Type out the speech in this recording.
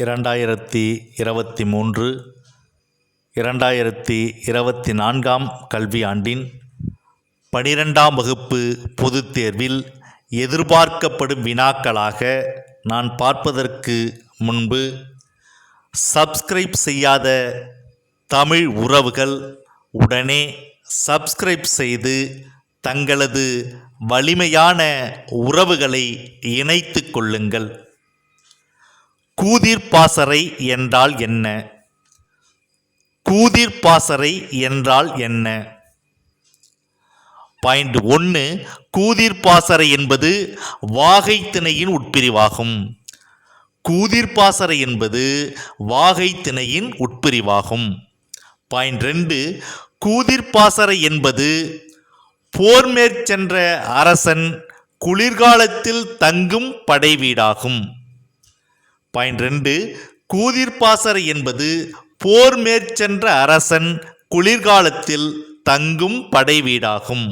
இரண்டாயிரத்தி இருபத்தி மூன்று இரண்டாயிரத்தி இருபத்தி நான்காம் கல்வியாண்டின் பனிரெண்டாம் வகுப்பு பொதுத் தேர்வில் எதிர்பார்க்கப்படும் வினாக்களாக நான் பார்ப்பதற்கு முன்பு சப்ஸ்கிரைப் செய்யாத தமிழ் உறவுகள் உடனே சப்ஸ்கிரைப் செய்து தங்களது வலிமையான உறவுகளை இணைத்து கொள்ளுங்கள். கூதிர்பாசறை என்றால் என்ன? கூதிர்பாசறை என்றால் என்ன? பாயிண்ட் ஒன்று கூதிர்பாசறை என்பது வாகை திணையின் உட்பிரிவாகும். கூதிர்பாசறை என்பது வாகை திணையின் உட்பிரிவாகும். பாயிண்ட் ரெண்டு கூதிர்பாசறை என்பது போர் மேற்சென்ற அரசன் குளிர்காலத்தில் தங்கும் படைவீடாகும். பாயிண்ட் ரெண்டு கூதிர்பாசறை என்பது போர் மேற்சென்ற அரசன் குளிர்காலத்தில் தங்கும் படைவீடாகும்.